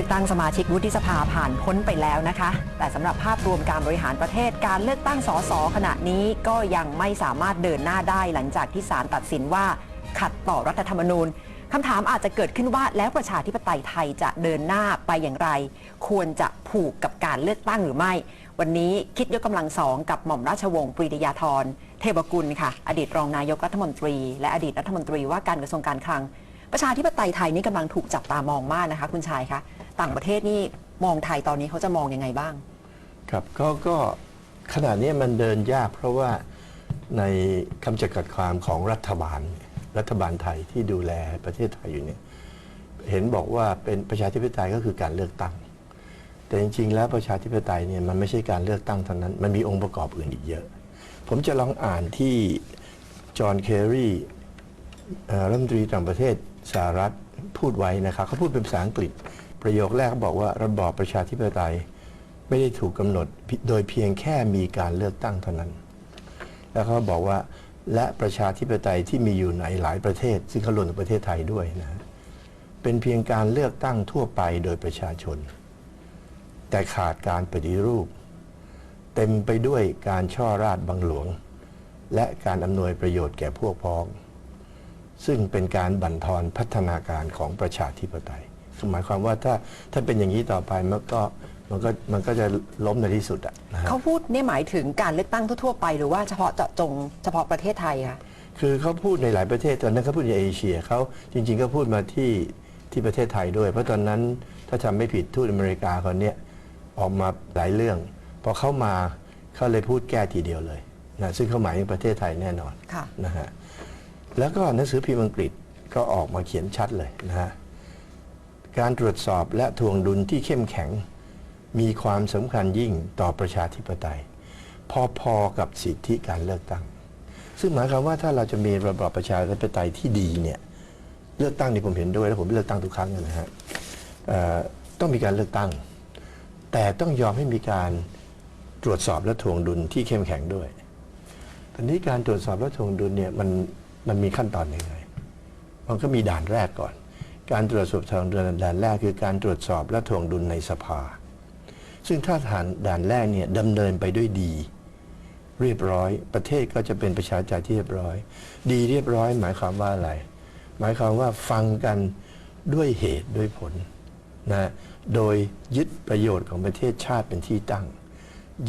ลือกตั้งสมาชิกวุฒิสภาผ่านพ้นไปแล้วนะคะ แต่สำหรับภาพรวมการบริหารประเทศการเลือกตั้งสสขณะนี้ก็ยังไม่สามารถเดินหน้าได้หลังจากที่ศาลตัดสินว่า ขัดต่อรัฐธรรมนูญคำถามอาจจะเกิดขึ้นว่าแล้วประชาธิปไตยไทยจะเดินหน้าไปอย่างไร ควรจะผูกกับการเลือกตั้งหรือไม่ วันนี้คิดยกกำลังสองกับหม่อมราชวงศ์ปรีดยาธรเทวกุลค่ะ อดีตรองนายกรัฐมนตรี และอดีตรัฐมนตรีว่าการกระทรวงการคลัง ประชาธิปไตยไทยนี่กำลังถูกจับตามองมากนะคะ คุณชายคะ ต่างประเทศนี่มองไทยตอนนี้เขาจะมองยังไงบ้าง ครับก็ก็ขณะนี้มันเดินยากเพราะว่าในคำจำกัดความของรัฐบาล รัฐบาลไทยที่ดูแลประเทศไทยอยู่เนี่ยเห็นบอกว่าเป็นประชาธิปไตยก็คือการเลือกตั้ง แต่จริง ๆ แล้วประชาธิปไตยเนี่ยมันไม่ใช่การเลือกตั้งเท่านั้น มันมีองค์ประกอบอื่นอีกเยอะ ผมจะลองอ่านที่จอห์นเคอรีรัฐมนตรีต่างประเทศสหรัฐพูดไว้นะครับเขาพูดเป็นภาษาอังกฤษ ประโยคแรกเขาบอกว่าระบอบประชาธิปไตยไม่ได้ถูกกำหนดโดยเพียงแค่มีการเลือกตั้งเท่านั้น แล้วเขาบอกว่าและประชาธิปไตยที่มีอยู่ในหลายประเทศ ซึ่งเขารวมถึงประเทศไทยด้วยนะเป็นเพียงการเลือกตั้งทั่วไปโดยประชาชน แต่ขาดการปฏิรูป เต็มไปด้วยการช่อราดบังหลวง และการอำนวยประโยชน์แก่พวกพ้อง ซึ่งเป็นการบั่นทอนพัฒนาการของประชาธิปไตย หมายความว่าถ้าถ้าเป็นอย่างนี้ต่อไปมันก็มันก็มันก็จะล้มในที่สุดอะนะฮะเขาพูดเนี่ยหมายถึงการเลือกตั้งทั่วๆไปหรือว่าเฉพาะเจาะจงเฉพาะประเทศไทยคะ คือเขาพูดในหลายประเทศตอนนั้นเขาพูดในเอเชียเขาจริงๆก็พูดมาที่ที่ประเทศไทยด้วย เพราะตอนนั้นถ้าจำไม่ผิดทูตอเมริกาคนเนี้ยออกมาหลายเรื่องพอเข้ามาเขาเลยพูดแก้ทีเดียวเลยนะซึ่งเขาหมายถึงประเทศไทยแน่นอนค่ะ นะฮะแล้วก็หนังสือพิมพ์อังกฤษก็ออกมาเขียนชัดเลยนะฮะ การตรวจสอบและทวงดุลที่เข้มแข็ง มีความสำคัญยิ่งต่อประชาธิปไตย พอๆกับสิทธิการเลือกตั้ง ซึ่งหมายความว่าถ้าเราจะมีระบอบประชาธิปไตยที่ดีเนี่ยเลือกตั้งนี่ผมเห็นด้วยและผมเลือกตั้งทุกครั้งนะฮะต้องมีการเลือกตั้ง แต่ต้องยอมให้มีการตรวจสอบและทวงดุลที่เข้มแข็งด้วยตอนนี้การตรวจสอบและทวงดุลเนี่ยมันมันมีขั้นตอนอยังไงมันก็มีด่านแรกก่อน การตรวจสอบทางด่านแรกคือการตรวจสอบและทวงดุลในสภา ซึ่งถ้าฐานด่านแรกเนี่ยดำเนินไปด้วยดี เรียบร้อย ประเทศก็จะเป็นประชาธิปไตยที่เรียบร้อย ดีเรียบร้อย หมายความว่าอะไร หมายความว่าฟังกันด้วยเหตุด้วยผลนะโดยยึดประโยชน์ของประเทศชาติเป็นที่ตั้ง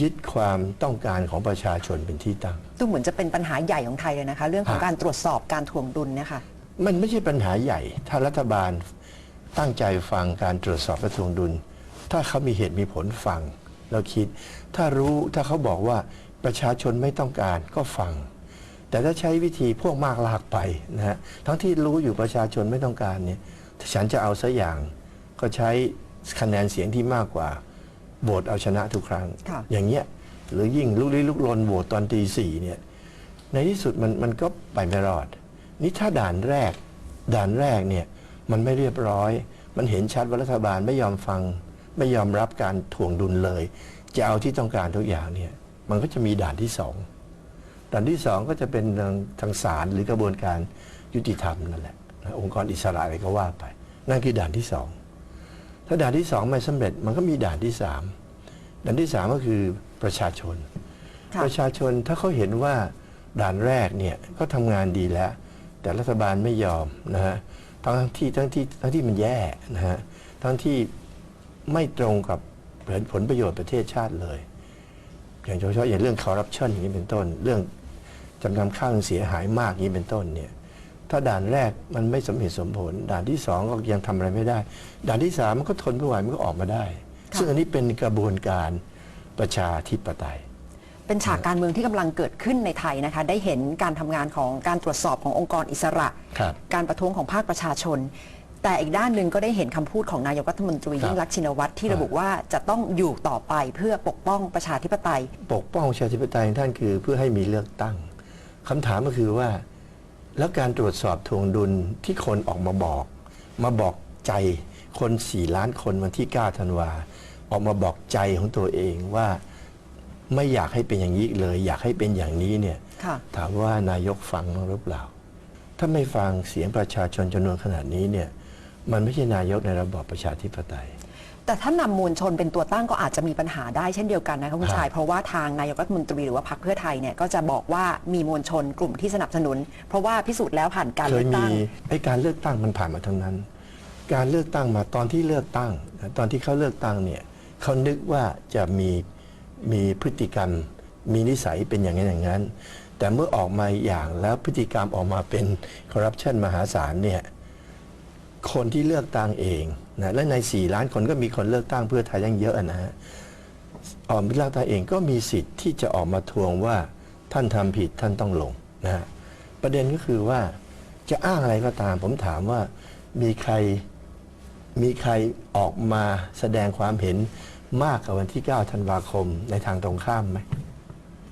ยึดความต้องการของประชาชนเป็นที่ตั้ง ดูเหมือนจะเป็นปัญหาใหญ่ของไทยเลยนะคะ เรื่องของการตรวจสอบการทวงดุลเนี่ยค่ะ มันไม่ใช่ปัญหาใหญ่ ถ้ารัฐบาลตั้งใจฟังการตรวจสอบและทวงดุล ถ้าเขามีเหตุมีผลฟังแล้วคิด ถ้ารู้ถ้าเขาบอกว่าประชาชนไม่ต้องการก็ฟัง แต่ถ้าใช้วิธีพวกมากลากไปนะฮะทั้งที่รู้อยู่ประชาชนไม่ต้องการเนี่ยถ้าฉันจะเอาซะอย่าง ก็ใช้คะแนนเสียงที่มากกว่าโหวตเอาชนะทุกครั้งค่ะอย่างเงี้ยหรือยิ่งลุกลี้ลุกลนโหวตตอนตีสี่เนี่ยในที่สุดมันมันก็ไปไม่รอด นี่ถ้าด่านแรก ด่านแรกเนี่ยมันไม่เรียบร้อย มันเห็นชัดว่ารัฐบาลไม่ยอมฟัง ไม่ยอมรับการถ่วงดุลเลย จะเอาที่ต้องการทุกอย่างเนี่ยมันก็จะมีด่านที่สองด่านที่สองก็จะเป็นทางทางศาลหรือกระบวนการยุติธรรมนั่นแหละนะองค์กรอิสระอะไรก็ว่าไป นั่นคือด่านที่สองถ้าด่านที่สองไม่สำเร็จมันก็มีด่านที่สามด่านที่สามก็คือประชาชนค่ะประชาชนถ้าเขาเห็นว่าด่านแรกเนี่ยก็ทำงานดีแล้ว แต่รัฐบาลไม่ยอมนะฮะทั้งที่ทั้งที่ทั้งที่มันแย่นะฮะทั้งที่ไม่ตรงกับผลประโยชน์ประเทศชาติเลย อย่างเฉพาะอย่างเรื่องคอร์รัปชันอย่างนี้เป็นต้น เรื่องจำนำข้าวเสียหายมากอย่างนี้เป็นต้นเนี่ยถ้าด่านแรกมันไม่สมเหตุสมผล ด่านที่สองก็ยังทำอะไรไม่ได้ ด่านที่สามมันก็ทนไม่ไหวมันก็ออกมาได้ ซึ่งอันนี้เป็นกระบวนการประชาธิปไตย เป็นฉากการเมืองที่กำลังเกิดขึ้นในไทยนะคะ ได้เห็นการทำงานของการตรวจสอบขององค์กรอิสระ ครับ การประท้วงของภาคประชาชน แต่อีกด้านหนึ่งก็ได้เห็นคำพูดของนายกรัฐมนตรีครับ ยิ่งรักษณ์ชินวัตรที่ครับระบุว่าจะต้องอยู่ต่อไปเพื่อปกป้องประชาธิปไตย ปกป้องประชาธิปไตยของท่านคือเพื่อให้มีเลือกตั้งคำถามก็คือว่า แล้วการตรวจสอบทวงดุลที่คนออกมาบอก มาบอกใจคนสี่ล้านคนวันที่ 9 ธันวา ออกมาบอกใจของตัวเองว่า ไม่อยากให้เป็นอย่างนี้อีกเลย อยากให้เป็นอย่างนี้เนี่ยค่ะถามว่านายกฟังบ้างหรือเปล่า ถ้าไม่ฟังเสียงประชาชนจำนวนขนาดนี้เนี่ยมันไม่ใช่นายกในระบอบประชาธิปไตย แต่ถ้านำมวลชนเป็นตัวตั้งก็อาจจะมีปัญหาได้เช่นเดียวกันนะคะคุณครับชาย เพราะว่าทางนายกรัฐมนตรีหรือว่าพรรคเพื่อไทยเนี่ยก็จะบอกว่ามีมวลชนกลุ่มที่สนับสนุน เพราะว่าพิสูจน์แล้วผ่านการเคเลืยอกมีตั้งไอ้การเลือกตั้งมันผ่านมาทั้งนั้น การเลือกตั้งมาตอนที่เลือกตั้งนะตอนที่เขาเลือกตั้งเนี่ยเขานึกว่าจะมี มีพฤติกรรม มีนิสัยเป็นอย่างนั้นอย่างนั้น แต่เมื่อออกมาอย่างแล้วพฤติกรรมออกมาเป็นคอร์รัปชันมหาศาลเนี่ยคนที่เลือกตั้งเองนะและใน 4 ล้านคนก็มีคนเลือกตั้งเพื่อไทยยังเยอะนะฮะออกมาเลือกตั้งเองก็มีสิทธิ์ที่จะออกมาทวงว่าท่านทำผิดท่านต้องลงนะฮะประเด็นก็คือว่าจะอ้างอะไรก็ตามผมถามว่ามีใคร มีใครออกมาแสดงความเห็นมากกว่าวันที่ 9 ธันวาคมในทางตรงข้ามไหม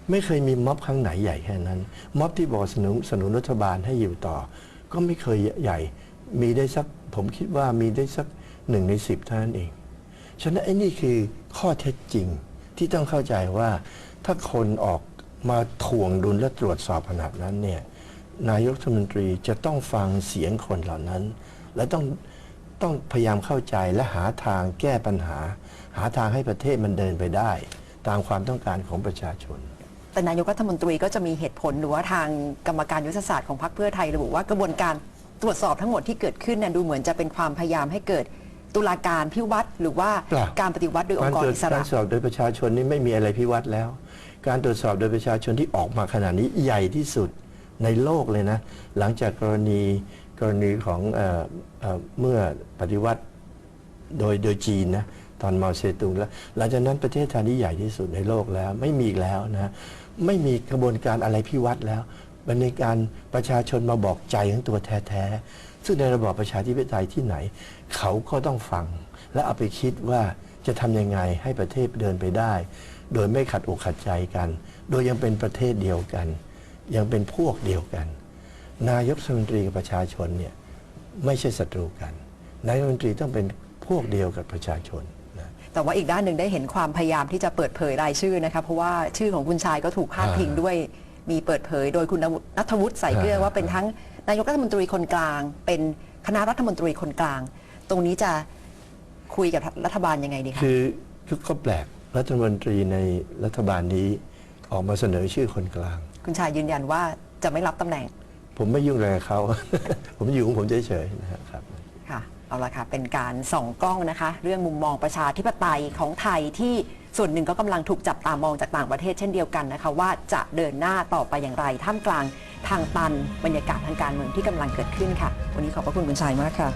ไม่เคยมีม็อบครั้งไหนใหญ่แค่นั้น ม็อบที่บอกสนุนสนุนรัฐบาลให้อยู่ต่อ ก็ไม่เคยใหญ่ มีได้สักผมคิดว่ามีได้สักหนึ่งในสิบเท่านั้นเอง ฉะนั้นไอ้นี่คือข้อเท็จจริงที่ต้องเข้าใจว่าถ้าคนออกมาถ่วงดุลและตรวจสอบขนาดนั้นเนี่ยนายกรัฐมนตรีจะต้องฟังเสียงคนเหล่านั้น และต้อง ต้องพยายามเข้าใจและหาทางแก้ปัญหา หาทางให้ประเทศมันเดินไปได้ ตามความต้องการของประชาชน แต่นายกรัฐมนตรีก็จะมีเหตุผลหรือว่าทางกรรมการยุทธศาสตร์ของพรรคเพื่อไทยระบุว่ากระบวนการตรวจสอบทั้งหมดที่เกิดขึ้นเนี่ยดูเหมือนจะเป็นความพยายามให้เกิดตุลาการพิวัตรหรือว่าเปล่า การปฏิวัติโดยองการค์กรตรวจอิสการระ สอบโดยประชาชนนี่ไม่มีอะไรพิวัตรแล้ว การตรวจสอบโดยประชาชนที่ออกมาขนาดนี้ใหญ่ที่สุดในโลกเลยนะ หลังจากกรณี กรณีของเออเอ่อเมื่อปฏิวัติโดยโดยจีนนะตอนเมาเซตุงแล้วหลังจากนั้นประเทศไทยนี่ใหญ่ที่สุดในโลกแล้ว ไม่มีอีกแล้วนะไม่มีกระบวนการอะไรพิวัตรแล้วมันในการประชาชนมาบอกใจของตัวแท้ๆซึ่งในระบอบประชาธิปไตยที่ไหน เขาก็ต้องฟัง และเอาไปคิดว่าจะทำยังไงให้ประเทศเดินไปได้ โดยไม่ขัดอกขัดใจกัน โดยยังเป็นประเทศเดียวกัน ยังเป็นพวกเดียวกัน นายกรัฐมนตรีกับประชาชนเนี่ยไม่ใช่ศัตรูกัน นายกรัฐมนตรีต้องเป็นพวกเดียวกับประชาชนนะแต่ว่าอีกด้านหนึ่งได้เห็นความพยายามที่จะเปิดเผยรายชื่อนะคะเพราะว่าชื่อของคุณชายก็ถูกพาดพิงอ่าด้วยมีเปิดเผย โดยคุณนัทวุฒิใส่เกลืออ่าว่าเป็นทั้งนายกรัฐมนตรีคนกลาง เป็นคณะรัฐมนตรีคนกลาง ตรงนี้จะคุยกับรัฐบาลยังไงดีคะคือคือก็แปลกรัฐมนตรีในรัฐบาลนี้ออกมาเสนอชื่อคนกลาง คุณชายยืนยันว่าจะไม่รับตำแหน่ง ผมไม่ยุ่งอะไรกับเขา ผมอยู่ของผมเฉยๆนะครับ ค่ะเอาละค่ะ เป็นการส่องกล้องนะคะ เรื่องมุมมองประชาธิปไตยของไทยที่ส่วนหนึ่งก็กำลังถูกจับตามองจากต่างประเทศเช่นเดียวกันนะคะ ว่าจะเดินหน้าต่อไปอย่างไร ท่ามกลางทางตันบรรยากาศทางการเมืองที่กำลังเกิดขึ้นค่ะ วันนี้ขอบพระคุณคุณชายมากค่ะ